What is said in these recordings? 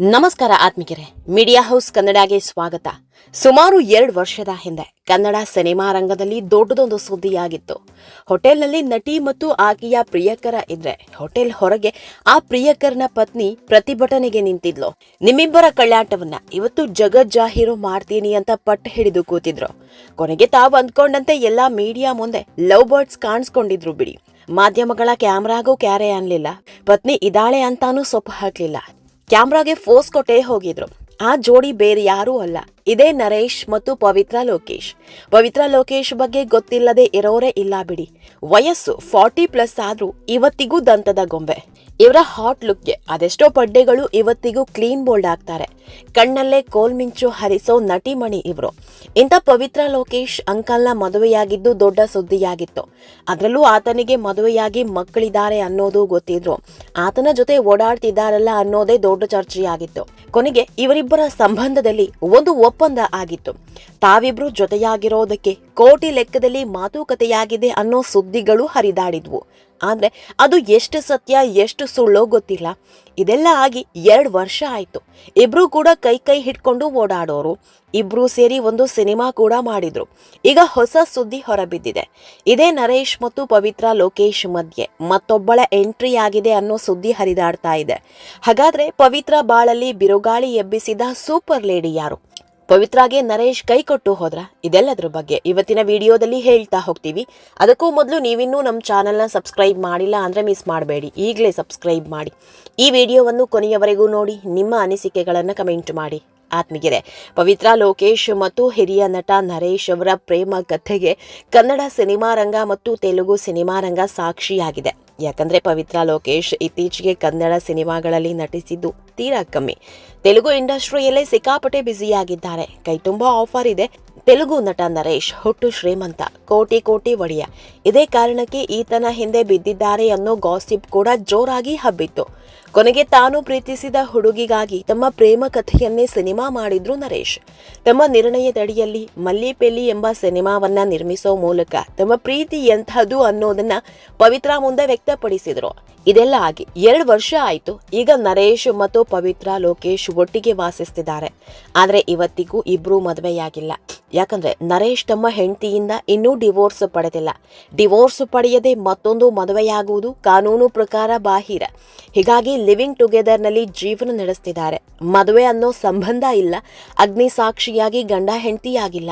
ನಮಸ್ಕಾರ ಆತ್ಮಿಕರೇ, media house ಕನ್ನಡಗೆ ಸ್ವಾಗತ. ಸುಮಾರು ಎರಡು ವರ್ಷದ ಹಿಂದೆ ಕನ್ನಡ ಸಿನಿಮಾ ರಂಗದಲ್ಲಿ ದೊಡ್ಡದೊಂದು ಸುದ್ದಿಯಾಗಿತ್ತು. ಹೋಟೆಲ್ನಲ್ಲಿ ನಟಿ ಮತ್ತು ಆಕೆಯ ಪ್ರಿಯಕರ ಇದ್ರೆ ಹೋಟೆಲ್ ಹೊರಗೆ ಆ ಪ್ರಿಯಕರನ ಪತ್ನಿ ಪ್ರತಿಭಟನೆಗೆ ನಿಂತಿದ್ಲು. ನಿಮ್ಮಿಬ್ಬರ ಕಳ್ಳಾಟವನ್ನ ಇವತ್ತು ಜಗಜ್ಜಾಹೀರು ಮಾಡ್ತೀನಿ ಅಂತ ಪಟ್ಟು ಹಿಡಿದು ಕೂತಿದ್ರು. ಕೊನೆಗೆ ತಾವು ಅಂದ್ಕೊಂಡಂತೆ ಎಲ್ಲಾ ಮೀಡಿಯಾ ಮುಂದೆ ಲವ್ ಬರ್ಡ್ಸ್ ಕಾಣಿಸ್ಕೊಂಡಿದ್ರು ಬಿಡಿ. ಮಾಧ್ಯಮಗಳ ಕ್ಯಾಮ್ರಾಗೂ ಕ್ಯಾರೆ ಅನ್ಲಿಲ್ಲ. ಪತ್ನಿ ಇದಾಳೆ ಅಂತಾನೂ ಸೊಪ್ಪು ಹಾಕ್ಲಿಲ್ಲ. ಕ್ಯಾಮ್ರಾಗೆ ಫೋಸ್ ಕೊಟ್ಟೇ ಹೋಗಿದ್ರು. ಆ ಜೋಡಿ ಬೇರೆ ಯಾರೂ ಅಲ್ಲ. ಇದೇ ನರೇಶ್ ಮತ್ತು ಪವಿತ್ರ ಲೋಕೇಶ್. ಪವಿತ್ರ ಲೋಕೇಶ್ ಬಗ್ಗೆ ಗೊತ್ತಿಲ್ಲದೆ ಇರೋರೇ ಇಲ್ಲ ಬಿಡಿ. ವಯಸ್ಸು ಫಾರ್ಟಿ ಪ್ಲಸ್ ಆದ್ರೂ ಇವತ್ತಿಗೂ ದಂತದ ಗೊಂಬೆ. ಇವರ ಹಾಟ್ ಲುಕ್ಗೆ ಅದೆಷ್ಟೋ ಪಡ್ಡೆಗಳು ಇವತ್ತಿಗೂ ಕ್ಲೀನ್ ಬೋಲ್ಡ್ ಆಗ್ತಾರೆ. ಕಣ್ಣಲ್ಲೇ ಕೋಲ್ಮಿಂಚು ಹರಿಸೋ ನಟಿಮಣಿ ಇವರು. ಇಂಥ ಪವಿತ್ರ ಲೋಕೇಶ್ ಅಂಕಲ್ನ ಮದುವೆಯಾಗಿದ್ದು ದೊಡ್ಡ ಸುದ್ದಿಯಾಗಿತ್ತು. ಅದರಲ್ಲೂ ಆತನಿಗೆ ಮದುವೆಯಾಗಿ ಮಕ್ಕಳಿದ್ದಾರೆ ಅನ್ನೋದು ಗೊತ್ತಿದ್ರು. ಆತನ ಜೊತೆ ಓಡಾಡ್ತಿದ್ದಾರಲ್ಲ ಅನ್ನೋದೇ ದೊಡ್ಡ ಚರ್ಚೆಯಾಗಿತ್ತು. ಕೊನೆಗೆ ಇವರಿಬ್ಬರ ಸಂಬಂಧದಲ್ಲಿ ಒಂದು ಒಪ್ಪಂದ ಆಗಿತ್ತು. ತಾವಿಬ್ರು ಜೊತೆಯಾಗಿರೋದಕ್ಕೆ ಕೋಟಿ ಲೆಕ್ಕದಲ್ಲಿ ಮಾತುಕತೆಯಾಗಿದೆ ಅನ್ನೋ ಸುದ್ದಿಗಳು ಹರಿದಾಡಿದ್ವು. ಆದ್ರೆ ಅದು ಎಷ್ಟು ಸತ್ಯ, ಎಷ್ಟು ಸುಳ್ಳೋ ಗೊತ್ತಿಲ್ಲ. ಇದೆಲ್ಲ ಆಗಿ ಎರಡು ವರ್ಷ ಆಯ್ತು. ಇಬ್ರು ಕೂಡ ಕೈ ಕೈ ಹಿಡ್ಕೊಂಡು ಓಡಾಡೋರು. ಇಬ್ರು ಸೇರಿ ಒಂದು ಸಿನಿಮಾ ಕೂಡ ಮಾಡಿದ್ರು. ಈಗ ಹೊಸ ಸುದ್ದಿ ಹೊರಬಿದ್ದಿದೆ. ಇದೇ ನರೇಶ್ ಮತ್ತು ಪವಿತ್ರ ಲೋಕೇಶ್ ಮಧ್ಯೆ ಮತ್ತೊಬ್ಬಳ ಎಂಟ್ರಿ ಆಗಿದೆ ಅನ್ನೋ ಸುದ್ದಿ ಹರಿದಾಡ್ತಾ ಇದೆ. ಹಾಗಾದ್ರೆ ಪವಿತ್ರ ಬಾಳಲ್ಲಿ ಬಿರುಗಾಳಿ ಎಬ್ಬಿಸಿದ ಸೂಪರ್ ಲೇಡಿ ಯಾರು? ಪವಿತ್ರಾಗೆ ನರೇಶ್ ಕೈ ಕೊಟ್ಟು ಹೋದ್ರ? ಇದೆಲ್ಲದ್ರ ಬಗ್ಗೆ ಇವತ್ತಿನ ವಿಡಿಯೋದಲ್ಲಿ ಹೇಳ್ತಾ ಹೋಗ್ತೀವಿ. ಅದಕ್ಕೂ ಮೊದಲು ನೀವಿನ್ನೂ ನಮ್ಮ ಚಾನಲ್ನ ಸಬ್ಸ್ಕ್ರೈಬ್ ಮಾಡಿಲ್ಲ ಅಂದರೆ ಮಿಸ್ ಮಾಡಬೇಡಿ. ಈಗಲೇ ಸಬ್ಸ್ಕ್ರೈಬ್ ಮಾಡಿ. ಈ ವಿಡಿಯೋವನ್ನು ಕೊನೆಯವರೆಗೂ ನೋಡಿ. ನಿಮ್ಮ ಅನಿಸಿಕೆಗಳನ್ನು ಕಮೆಂಟ್ ಮಾಡಿ. ಆತ್ಮೀಗೆರೆ ಪವಿತ್ರ ಲೋಕೇಶ್ ಮತ್ತು ಹಿರಿಯ ನಟ ನರೇಶ್ ಅವರ ಪ್ರೇಮ ಕಥೆಗೆ ಕನ್ನಡ ಸಿನಿಮಾ ರಂಗ ಮತ್ತು ತೆಲುಗು ಸಿನಿಮಾ ರಂಗ ಸಾಕ್ಷಿಯಾಗಿದೆ. ಯಾಕಂದ್ರೆ ಪವಿತ್ರ ಲೋಕೇಶ್ ಇತ್ತೀಚೆಗೆ ಕನ್ನಡ ಸಿನಿಮಾಗಳಲ್ಲಿ ನಟಿಸಿದ್ದು ತೀರಾ ಕಮ್ಮಿ. ತೆಲುಗು ಇಂಡಸ್ಟ್ರಿಯಲ್ಲೇ ಸಿಕ್ಕಾಪಟ್ಟೆ ಬ್ಯುಸಿಯಾಗಿದ್ದಾರೆ. ಕೈ ತುಂಬಾ ಆಫರ್ ಇದೆ. ತೆಲುಗು ನಟ ನರೇಶ್ ಹುಟ್ಟು ಶ್ರೀಮಂತ, ಕೋಟಿ ಕೋಟಿ ಒಡೆಯ. ಇದೇ ಕಾರಣಕ್ಕೆ ಈತನ ಹಿಂದೆ ಬಿದ್ದಿದ್ದಾರೆ ಅನ್ನೋ ಗಾಸಿಪ್ ಕೂಡ ಜೋರಾಗಿ ಹಬ್ಬಿತ್ತು. ಕೊನೆಗೆ ತಾನು ಪ್ರೀತಿಸಿದ ಹುಡುಗಿಗಾಗಿ ತಮ್ಮ ಪ್ರೇಮ ಕಥೆಯನ್ನೇ ಸಿನಿಮಾ ಮಾಡಿದ್ರು ನರೇಶ್. ತಮ್ಮ ನಿರ್ಣಯದಡಿಯಲ್ಲಿ ಮಲ್ಲಿಪೆಲ್ಲಿ ಎಂಬ ಸಿನಿಮಾವನ್ನ ನಿರ್ಮಿಸೋ ಮೂಲಕ ತಮ್ಮ ಪ್ರೀತಿ ಎಂಥದ್ದು ಅನ್ನೋದನ್ನ ಪವಿತ್ರ ಮುಂದೆ ವ್ಯಕ್ತಪಡಿಸಿದ್ರು. ಇದೆಲ್ಲ ಆಗಿ ಎರಡು ವರ್ಷ ಆಯ್ತು. ಈಗ ನರೇಶ್ ಮತ್ತು ಪವಿತ್ರ ಲೋಕೇಶ್ ಒಟ್ಟಿಗೆ ವಾಸಿಸ್ತಿದ್ದಾರೆ. ಆದ್ರೆ ಇವತ್ತಿಗೂ ಇಬ್ರು ಮದುವೆಯಾಗಿಲ್ಲ. ಯಾಕಂದ್ರೆ ನರೇಶ್ ತಮ್ಮ ಹೆಂಡತಿಯಿಂದ ಇನ್ನೂ ಡಿವೋರ್ಸ್ ಪಡೆದಿಲ್ಲ. ಡಿವೋರ್ಸ್ ಪಡೆಯದೆ ಮತ್ತೊಂದು ಮದುವೆಯಾಗುವುದು ಕಾನೂನು ಪ್ರಕಾರ ಬಾಹಿರ. ಹೀಗಾಗಿ ಲಿವಿಂಗ್ ಟುಗೆದರ್ನಲ್ಲಿ ಜೀವನ ನಡೆಸ್ತಿದ್ದಾರೆ. ಮದುವೆ ಅನ್ನೋ ಸಂಬಂಧ ಇಲ್ಲ, ಅಗ್ನಿ ಸಾಕ್ಷಿಯಾಗಿ ಗಂಡ ಹೆಂಡತಿಯಾಗಿಲ್ಲ.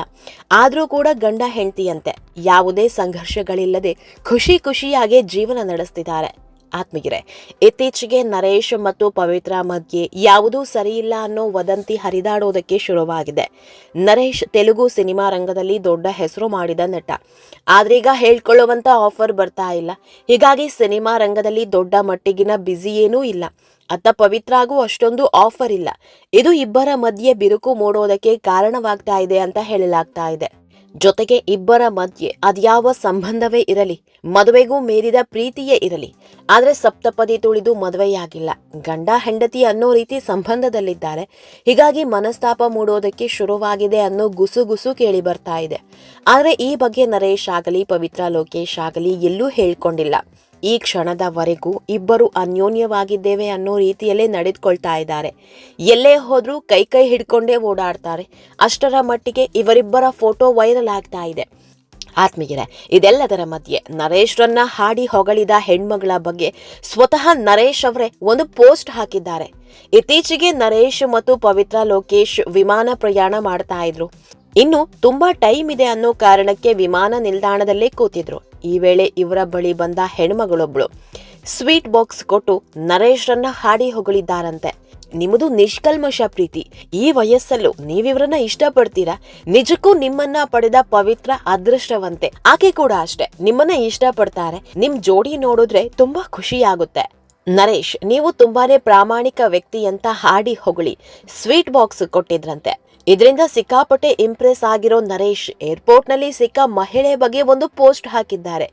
ಆದರೂ ಕೂಡ ಗಂಡ ಹೆಂಡತಿಯಂತೆ. ಯಾವುದೇ ಸಂಘರ್ಷಗಳಿಲ್ಲದೆ ಖುಷಿ ಖುಷಿಯಾಗಿ ಜೀವನ ನಡೆಸ್ತಿದ್ದಾರೆ. ಆತ್ಮೀಯರೇ, ಇತ್ತೀಚೆಗೆ ನರೇಶ್ ಮತ್ತು ಪವಿತ್ರ ಮಧ್ಯೆ ಯಾವುದೂ ಸರಿಯಿಲ್ಲ ಅನ್ನೋ ವದಂತಿ ಹರಿದಾಡೋದಕ್ಕೆ ಶುರುವಾಗಿದೆ. ನರೇಶ್ ತೆಲುಗು ಸಿನಿಮಾ ರಂಗದಲ್ಲಿ ದೊಡ್ಡ ಹೆಸರು ಮಾಡಿದ ನಟ. ಆದ್ರೀಗ ಹೇಳ್ಕೊಳ್ಳುವಂತ ಆಫರ್ ಬರ್ತಾ ಇಲ್ಲ. ಹೀಗಾಗಿ ಸಿನಿಮಾ ರಂಗದಲ್ಲಿ ದೊಡ್ಡ ಮಟ್ಟಿಗಿನ ಬ್ಯುಸಿ ಏನೂ ಇಲ್ಲ. ಅತ್ತ ಪವಿತ್ರಾಗೂ ಅಷ್ಟೊಂದು ಆಫರ್ ಇಲ್ಲ. ಇದು ಇಬ್ಬರ ಮಧ್ಯೆ ಬಿರುಕು ಮೂಡೋದಕ್ಕೆ ಕಾರಣವಾಗ್ತಾ ಇದೆ ಅಂತ ಹೇಳಲಾಗ್ತಾ ಇದೆ. ಜೊತೆಗೆ ಇಬ್ಬರ ಮಧ್ಯೆ ಅದ್ಯಾವ ಸಂಬಂಧವೇ ಇರಲಿ, ಮದುವೆಗೂ ಮೀರಿದ ಪ್ರೀತಿಯೇ ಇರಲಿ, ಆದರೆ ಸಪ್ತಪದಿ ತುಳಿದು ಮದುವೆಯಾಗಿಲ್ಲ. ಗಂಡ ಹೆಂಡತಿ ಅನ್ನೋ ರೀತಿ ಸಂಬಂಧದಲ್ಲಿದ್ದಾರೆ. ಹೀಗಾಗಿ ಮನಸ್ತಾಪ ಮೂಡೋದಕ್ಕೆ ಶುರುವಾಗಿದೆ ಅನ್ನೋ ಗುಸುಗುಸು ಕೇಳಿ ಬರ್ತಾ ಇದೆ. ಆದರೆ ಈ ಬಗ್ಗೆ ನರೇಶ್ ಆಗಲಿ, ಪವಿತ್ರ ಲೋಕೇಶ್ ಆಗಲಿ ಎಲ್ಲೂ ಹೇಳ್ಕೊಂಡಿಲ್ಲ. ಈ ಕ್ಷಣದವರೆಗೂ ಇಬ್ಬರು ಅನ್ಯೋನ್ಯವಾಗಿದ್ದೇವೆ ಅನ್ನೋ ರೀತಿಯಲ್ಲೇ ನಡೆದುಕೊಳ್ತಾ ಇದ್ದಾರೆ. ಎಲ್ಲೇ ಹೋದರೂ ಕೈ ಕೈ ಹಿಡ್ಕೊಂಡೇ ಓಡಾಡ್ತಾರೆ. ಅಷ್ಟರ ಮಟ್ಟಿಗೆ ಇವರಿಬ್ಬರ ಫೋಟೋ ವೈರಲ್ ಆಗ್ತಾ ಇದೆ. ಆತ್ಮೀಯರೇ, ಇದೆಲ್ಲದರ ಮಧ್ಯೆ ನರೇಶ್ರನ್ನ ಹಾಡಿ ಹೊಗಳಿದ ಹೆಣ್ಮಗಳ ಬಗ್ಗೆ ಸ್ವತಃ ನರೇಶ್ ಅವರೇ ಒಂದು ಪೋಸ್ಟ್ ಹಾಕಿದ್ದಾರೆ. ಇತ್ತೀಚೆಗೆ ನರೇಶ್ ಮತ್ತು ಪವಿತ್ರ ಲೋಕೇಶ್ ವಿಮಾನ ಪ್ರಯಾಣ ಮಾಡ್ತಾ ಇದ್ರು. ಇನ್ನು ತುಂಬಾ ಟೈಮ್ ಇದೆ ಅನ್ನೋ ಕಾರಣಕ್ಕೆ ವಿಮಾನ ನಿಲ್ದಾಣದಲ್ಲೇ ಕೂತಿದ್ರು. ಈ ವೇಳೆ ಇವರ ಬಳಿ ಬಂದ ಹೆಣ್ಮಗಳೊಬ್ಳು ಸ್ವೀಟ್ ಬಾಕ್ಸ್ ಕೊಟ್ಟು ನರೇಶ್ರನ್ನ ಹಾಡಿ ಹೊಗಳಿದ್ದಾರಂತೆ. ನಿಮ್ಮದು ನಿಷ್ಕಲ್ಮಶ ಪ್ರೀತಿ ಈ ವಯಸ್ಸಲ್ಲೂ ನೀವಿವ್ರನ್ನ ಇಷ್ಟಪಡ್ತೀರಾ? ನಿಜಕ್ಕೂ ನಿಮ್ಮನ್ನ ಪಡೆದ ಪವಿತ್ರ ಅದೃಷ್ಟವಂತೆ. ಆಕೆ ಕೂಡ ಅಷ್ಟೇ. ನಿಮ್ಮನ್ನ ಇಷ್ಟಪಡ್ತಾರೆ. ನಿಮ್ ಜೋಡಿ ನೋಡಿದ್ರೆ ತುಂಬಾ ಖುಷಿ ಆಗುತ್ತೆ ನರೇಶ್, ನೀವು ತುಂಬಾನೇ ಪ್ರಾಮಾಣಿಕ ವ್ಯಕ್ತಿ ಅಂತ ಹಾಡಿ ಹೊಗಳಿ, ಸ್ವೀಟ್ ಬಾಕ್ಸ್ ಕೊಟ್ಟಿದ್ರಂತೆ. ಇದರಿಂದ ಸಿಕ್ಕಾಪಟ್ಟೆ ಇಂಪ್ರೆಸ್ ಆಗಿರೋ ನರೇಶ್ ಏರ್ಪೋರ್ಟ್ನಲ್ಲಿ ಸಿಕ್ಕ ಮಹಿಳೆ ಬಗ್ಗೆ ಒಂದು ಪೋಸ್ಟ್ ಹಾಕಿದ್ದಾರೆ.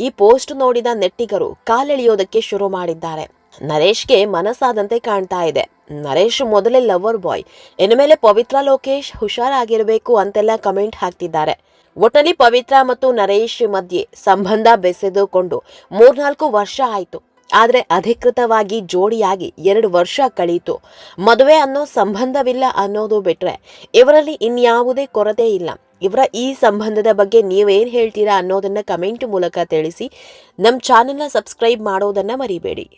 ಈ ಪೋಸ್ಟ್ ನೋಡಿದ ನೆಟ್ಟಿಗರು ಕಾಲೆಳೆಯೋದಕ್ಕೆ ಶುರು ಮಾಡಿದ್ದಾರೆ. ನರೇಶ್ಗೆ ಮನಸ್ಸಾದಂತೆ ಕಾಣ್ತಾ ಇದೆ. ನರೇಶ್ ಮೊದಲೇ ಲವರ್ ಬಾಯ್ ಇನ್ನು ಮೇಲೆ ಪವಿತ್ರ ಲೋಕೇಶ್ ಹುಷಾರಾಗಿರಬೇಕು ಅಂತೆಲ್ಲ ಕಮೆಂಟ್ ಹಾಕ್ತಿದ್ದಾರೆ. ಒಟ್ಟಲ್ಲಿ ಪವಿತ್ರ ಮತ್ತು ನರೇಶ್ ಮಧ್ಯೆ ಸಂಬಂಧ ಬೆಸೆದುಕೊಂಡು ಮೂರ್ನಾಲ್ಕು ವರ್ಷ ಆಯ್ತು. ಆದರೆ ಅಧಿಕೃತವಾಗಿ ಜೋಡಿಯಾಗಿ ಎರಡು ವರ್ಷ ಕಳೀತು. ಮದುವೆ ಅನ್ನೋ ಸಂಬಂಧವಿಲ್ಲ ಅನ್ನೋದು ಬಿಟ್ಟರೆ ಇವರಲ್ಲಿ ಇನ್ಯಾವುದೇ ಕೊರತೆ ಇಲ್ಲ. ಇವರ ಈ ಸಂಬಂಧದ ಬಗ್ಗೆ ನೀವೇನು ಹೇಳ್ತೀರಾ ಅನ್ನೋದನ್ನು ಕಮೆಂಟ್ ಮೂಲಕ ತಿಳಿಸಿ. ನಮ್ಮ ಚಾನೆಲ್ನ ಸಬ್ಸ್ಕ್ರೈಬ್ ಮಾಡೋದನ್ನು ಮರಿಬೇಡಿ.